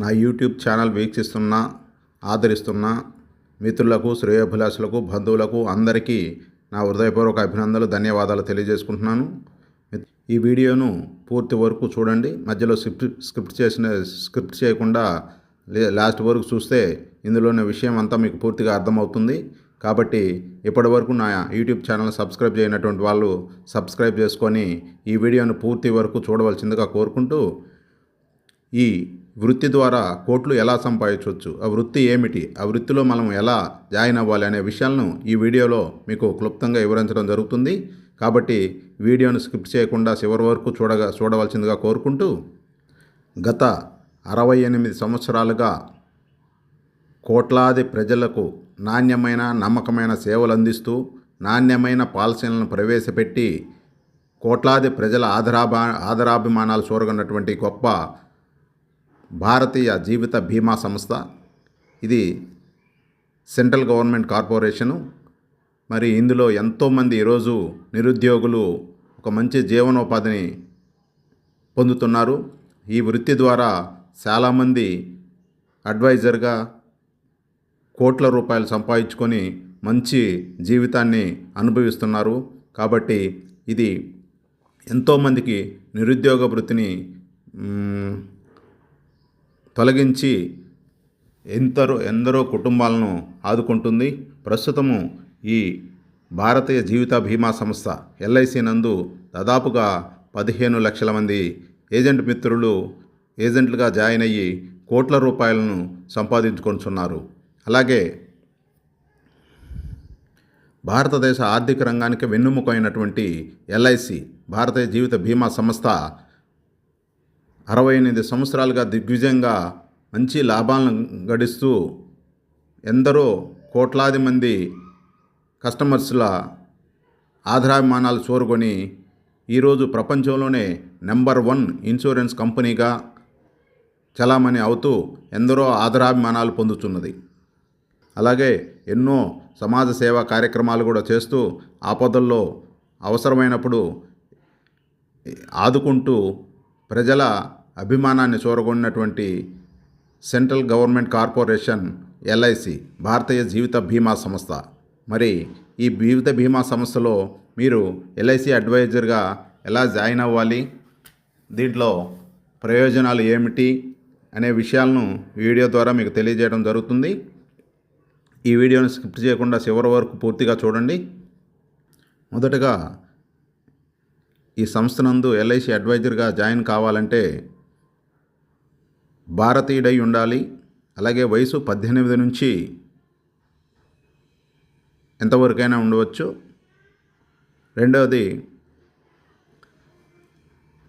నా YouTube channel వీక్షిస్తున్న ఆదరిస్తున్న మిత్రులకు శ్రేయోభిలాషులకు బంధువులకు అందరికీ నా హృదయపూర్వక అభినందనలు ధన్యవాదాలు తెలియజేసుకుంటున్నాను. ఈ వీడియోను పూర్తి వరకు చూడండి. మధ్యలో స్క్రిప్ట్ స్క్రిప్ట్ చేసిన స్క్రిప్ట్ చేయకుండా లే- లాస్ట్ వరకు చూస్తే ఇందులోని విషయం అంతా మీకు పూర్తిగా అర్థమవుతుంది. కాబట్టి ఇప్పటి వరకు నా యూట్యూబ్ ఛానల్ సబ్స్క్రైబ్ చేయనటువంటి వాళ్ళు సబ్స్క్రైబ్ చేసుకొని ఈ వీడియోను పూర్తి వరకు చూడవలసిందిగా కోరుకుంటూ ఈ వృత్తి ద్వారా కోట్లు ఎలా సంపాదించవచ్చు? ఆ వృత్తి ఏమిటి? ఆ వృత్తిలో మనం ఎలా జాయిన్ అవ్వాలి అనే విషయాలను ఈ వీడియోలో మీకు క్లుప్తంగా వివరించడం జరుగుతుంది. కాబట్టి వీడియోను స్కిప్ చేయకుండా చివరి వరకు చూడగా చూడవలసిందిగా కోరుకుంటూ గత అరవై ఎనిమిది సంవత్సరాలుగా కోట్లాది ప్రజలకు నాణ్యమైన నమ్మకమైన సేవలు అందిస్తూ నాణ్యమైన పాలసీలను ప్రవేశపెట్టి కోట్లాది ప్రజల ఆదరాభా ఆదరాభిమానాలు చూరగొన్నటువంటి గొప్ప భారతీయ జీవిత బీమా సంస్థ. ఇది సెంట్రల్ గవర్నమెంట్ కార్పొరేషను. మరి ఇందులో ఎంతోమంది ఈరోజు నిరుద్యోగులు ఒక మంచి జీవనోపాధిని పొందుతున్నారు. ఈ వృత్తి ద్వారా చాలామంది అడ్వైజర్గా కోట్ల రూపాయలు సంపాదించుకొని మంచి జీవితాన్ని అనుభవిస్తున్నారు. కాబట్టి ఇది ఎంతోమందికి నిరుద్యోగ వృత్తిని తొలగించి ఎంతరో ఎందరో కుటుంబాలను ఆదుకుంటుంది. ప్రస్తుతము ఈ భారతీయ జీవిత బీమా సంస్థ ఎల్ఐసి నందు దాదాపుగా పదిహేను లక్షల మంది ఏజెంట్ మిత్రులు ఏజెంట్లుగా జాయిన్ అయ్యి కోట్ల రూపాయలను సంపాదించుకుంటున్నారు. అలాగే భారతదేశ ఆర్థిక రంగానికి వెన్నుముకైనటువంటి ఎల్ఐసి భారతీయ జీవిత బీమా సంస్థ అరవై ఎనిమిది సంవత్సరాలుగా దిగ్విజయంగా మంచి లాభాలను గడిస్తూ ఎందరో కోట్లాది మంది కస్టమర్స్ల ఆధారాభిమానాలు చూరుకొని ఈరోజు ప్రపంచంలోనే నెంబర్ వన్ ఇన్సూరెన్స్ కంపెనీగా చలామణి అవుతూ ఎందరో ఆదరాభిమానాలు పొందుతున్నది. అలాగే ఎన్నో సమాజ సేవా కార్యక్రమాలు కూడా చేస్తూ ఆపదల్లో అవసరమైనప్పుడు ఆదుకుంటూ ప్రజల అభిమానాన్ని చూరగొన్నటువంటి central government corporation LIC Bharatiya Jeevita Bima Samstha. మరి ఈ జీవిత బీమా సంస్థలో మీరు ఎల్ఐసి అడ్వైజర్గా ఎలా జాయిన్ అవ్వాలి? దీంట్లో ప్రయోజనాలు ఏమిటి? అనే విషయాలను వీడియో ద్వారా మీకు తెలియజేయడం జరుగుతుంది. ఈ వీడియోని స్కిప్ చేయకుండా చివరి వరకు పూర్తిగా చూడండి. మొదటగా ఈ సంస్థ నందు ఎల్ఐసి అడ్వైజర్గా జాయిన్ కావాలంటే భారతీయుడై ఉండాలి. అలాగే వయసు పద్దెనిమిది నుంచి ఎంతవరకైనా ఉండవచ్చు. రెండవది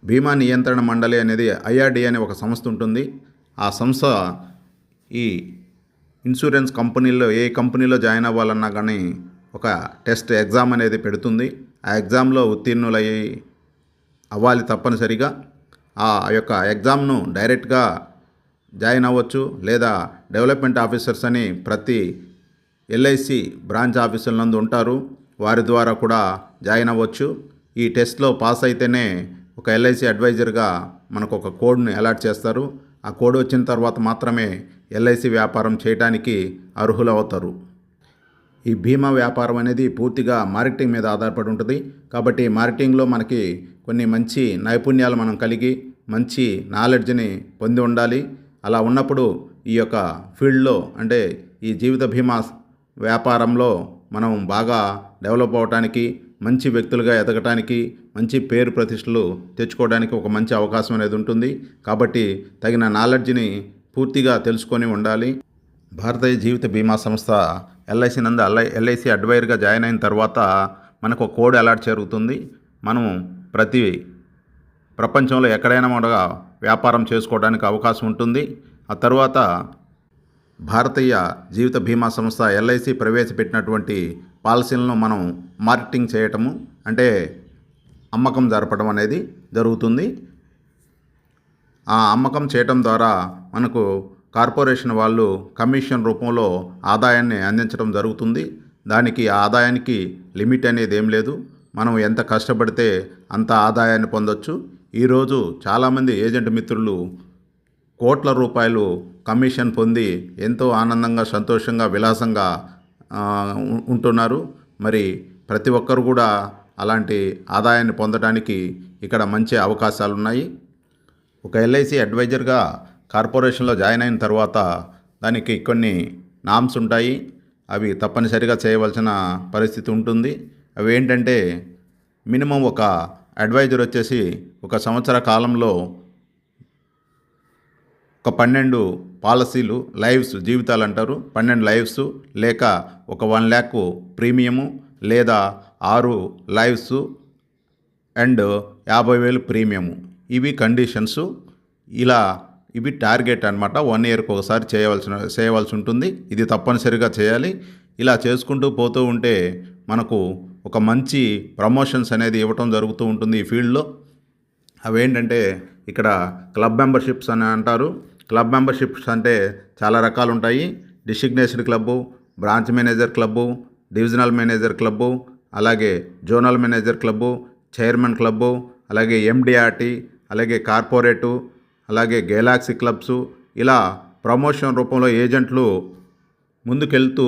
బీమా నియంత్రణ మండలి అనేది ఐఆర్డి అనే ఒక సంస్థ ఉంటుంది. ఆ సంస్థ ఈ ఇన్సూరెన్స్ కంపెనీలో ఏ కంపెనీలో జాయిన్ అవ్వాలన్నా కానీ ఒక టెస్ట్ ఎగ్జామ్ అనేది పెడుతుంది. ఆ ఎగ్జామ్లో ఉత్తీర్ణులయ్యి అవ్వాలి తప్పనిసరిగా. ఆ యొక్క ఎగ్జామ్ను డైరెక్ట్గా జాయిన్ అవ్వచ్చు లేదా డెవలప్మెంట్ ఆఫీసర్స్ అని ప్రతి ఎల్ఐసి బ్రాంచ్ ఆఫీసుల నందు ఉంటారు. వారి ద్వారా కూడా జాయిన్ అవ్వచ్చు. ఈ టెస్ట్లో పాస్ అయితేనే ఒక ఎల్ఐసి అడ్వైజర్గా మనకు ఒక కోడ్ను అలాట్ చేస్తారు. ఆ కోడ్ వచ్చిన తర్వాత మాత్రమే ఎల్ఐసి వ్యాపారం చేయడానికి అర్హులు అవుతారు. ఈ బీమా వ్యాపారం అనేది పూర్తిగా మార్కెటింగ్ మీద ఆధారపడి ఉంటుంది. కాబట్టి మార్కెటింగ్లో మనకి కొన్ని మంచి నైపుణ్యాలు మనం కలిగి మంచి నాలెడ్జ్ని పొంది ఉండాలి. అలా ఉన్నప్పుడు ఈ యొక్క ఫీల్డ్లో అంటే ఈ జీవిత బీమా వ్యాపారంలో మనం బాగా డెవలప్ అవడానికి మంచి వ్యక్తులుగా ఎదగటానికి మంచి పేరు ప్రతిష్టలు తెచ్చుకోవడానికి ఒక మంచి అవకాశం అనేది ఉంటుంది. కాబట్టి తగిన నాలెడ్జ్ని పూర్తిగా తెలుసుకొని ఉండాలి. భారతీయ జీవిత బీమా సంస్థ ఎల్ఐసి నందు ఎల్ఐ ఎల్ఐసి అడ్వైర్గా జాయిన్ అయిన తర్వాత మనకు ఒక కోడ్ అలాట్ జరుగుతుంది. మనం ప్రతి ప్రపంచంలో ఎక్కడైనా ఉండగా వ్యాపారం చేసుకోవడానికి అవకాశం ఉంటుంది. ఆ తర్వాత భారతీయ జీవిత బీమా సంస్థ ఎల్ఐసి ప్రవేశపెట్టినటువంటి పాలసీలను మనం మార్కెటింగ్ చేయటము అంటే అమ్మకం జరపడం అనేది జరుగుతుంది. ఆ అమ్మకం చేయటం ద్వారా మనకు కార్పొరేషన్ వాళ్ళు కమిషన్ రూపంలో ఆదాయాన్ని అందించడం జరుగుతుంది. దానికి ఆదాయానికి లిమిట్ అనేది ఏం లేదు. మనం ఎంత కష్టపడితే అంత ఆదాయాన్ని పొందొచ్చు. ఈరోజు చాలామంది ఏజెంట్ మిత్రులు కోట్ల రూపాయలు కమిషన్ పొంది ఎంతో ఆనందంగా సంతోషంగా విలాసంగా ఉంటున్నారు. మరి ప్రతి ఒక్కరు కూడా అలాంటి ఆదాయాన్ని పొందడానికి ఇక్కడ మంచి అవకాశాలు ఉన్నాయి ఒక ఎల్ఐసి అడ్వైజర్గా కార్పొరేషన్లో జాయిన్ అయిన తర్వాత దానికి కొన్ని నామ్స్ ఉంటాయి. అవి తప్పనిసరిగా చేయవలసిన పరిస్థితి ఉంటుంది. అవి ఏంటంటే మినిమం ఒక అడ్వైజర్ వచ్చేసి ఒక సంవత్సర కాలంలో ఒక పన్నెండు పాలసీలు లైవ్స్ జీవితాలు అంటారు. పన్నెండు లైవ్స్ లేక ఒక వన్ ల్యాక్ ప్రీమియము లేదా ఆరు లైవ్స్ అండ్ యాభై వేలు ప్రీమియము. ఇవి కండిషన్స్. ఇలా ఇవి టార్గెట్ అనమాట వన్ ఇయర్కి ఒకసారి చేయవలసిన చేయవలసి ఉంటుంది. ఇది తప్పనిసరిగా చేయాలి. ఇలా చేసుకుంటూ పోతూ ఉంటే మనకు ఒక మంచి ప్రమోషన్స్ అనేది ఇవ్వటం జరుగుతూ ఉంటుంది ఈ ఫీల్డ్లో. అవేంటంటే ఇక్కడ క్లబ్ మెంబర్షిప్స్ అని అంటారు. క్లబ్ మెంబర్షిప్స్ అంటే చాలా రకాలు ఉంటాయి designation club branch manager club divisional manager club అలాగే zonal manager club chairman club అలాగే ఎండిఆర్టీ అలాగే కార్పొరేటు అలాగే గెలాక్సీ క్లబ్స్. ఇలా ప్రమోషన్ రూపంలో ఏజెంట్లు ముందుకెళ్తూ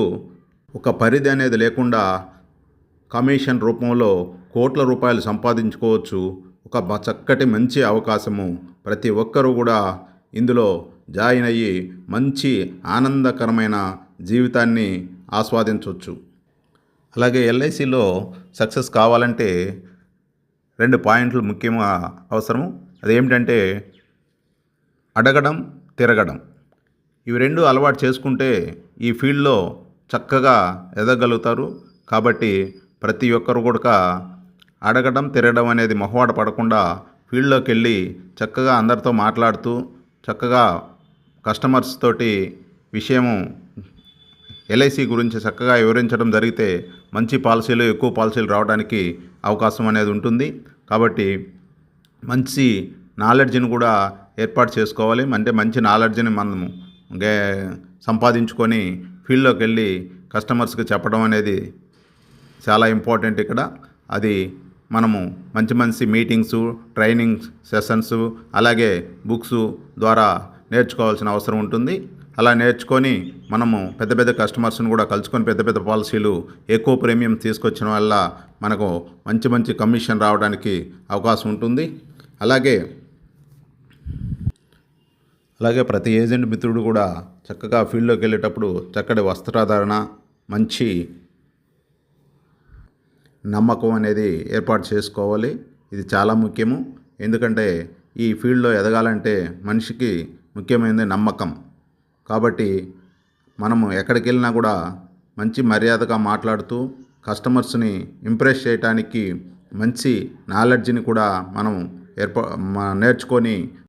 ఒక పరిధి అనేది లేకుండా కమిషన్ రూపంలో కోట్ల రూపాయలు సంపాదించుకోవచ్చు. ఒక చక్కటి మంచి అవకాశము. ప్రతి ఒక్కరూ కూడా ఇందులో జాయిన్ అయ్యి మంచి ఆనందకరమైన జీవితాన్ని ఆస్వాదించవచ్చు అలాగే ఎల్ఐసిలో సక్సెస్ కావాలంటే రెండు పాయింట్లు ముఖ్యంగా అవసరం అదేమిటంటే అడగడం తిరగడం. ఇవి రెండు అలవాటు చేసుకుంటే ఈ ఫీల్డ్లో చక్కగా ఎదగలుగుతారు. కాబట్టి ప్రతి ఒక్కరు కూడా అడగడం తిరగడం అనేది మొహవాడ పడకుండా ఫీల్డ్లోకి వెళ్ళి చక్కగా అందరితో మాట్లాడుతూ చక్కగా కస్టమర్స్ తోటి విషయము ఎల్ఐసి గురించి చక్కగా వివరించడం జరిగితే మంచి పాలసీలు ఎక్కువ పాలసీలు రావడానికి అవకాశం అనేది ఉంటుంది. కాబట్టి మంచి నాలెడ్జ్ని కూడా ఏర్పాటు చేసుకోవాలి. అంటే మంచి నాలెడ్జ్ని మనము గే సంపాదించుకొని ఫీల్డ్లోకి వెళ్ళి కస్టమర్స్కి చెప్పడం అనేది చాలా ఇంపార్టెంట్ ఇక్కడ. అది మనము మంచి మంచి మీటింగ్స్ ట్రైనింగ్ సెషన్స్ అలాగే బుక్స్ ద్వారా నేర్చుకోవాల్సిన అవసరం ఉంటుంది. అలా నేర్చుకొని మనము పెద్ద పెద్ద కస్టమర్స్ని కూడా కలుసుకొని పెద్ద పెద్ద పాలసీలు ఎక్కువ ప్రీమియం తీసుకొచ్చడం వల్ల మనకు మంచి మంచి కమిషన్ రావడానికి అవకాశం ఉంటుంది. అలాగే అలాగే ప్రతి ఏజెంట్ మిత్రుడు కూడా చక్కగా ఫీల్డ్లోకి వెళ్ళేటప్పుడు చక్కటి వస్త్రధారణ మంచి నమ్మకం అనేది ఏర్పాటు చేసుకోవాలి. ఇది చాలా ముఖ్యము. ఎందుకంటే ఈ ఫీల్డ్లో ఎదగాలంటే మనిషికి ముఖ్యమైనది నమ్మకం. కాబట్టి మనము ఎక్కడికి వెళ్ళినా కూడా మంచి మర్యాదగా మాట్లాడుతూ కస్టమర్స్ని ఇంప్రెస్ చేయటానికి మంచి నాలెడ్జ్ని కూడా మనం ఏర్పా నేర్చుకొని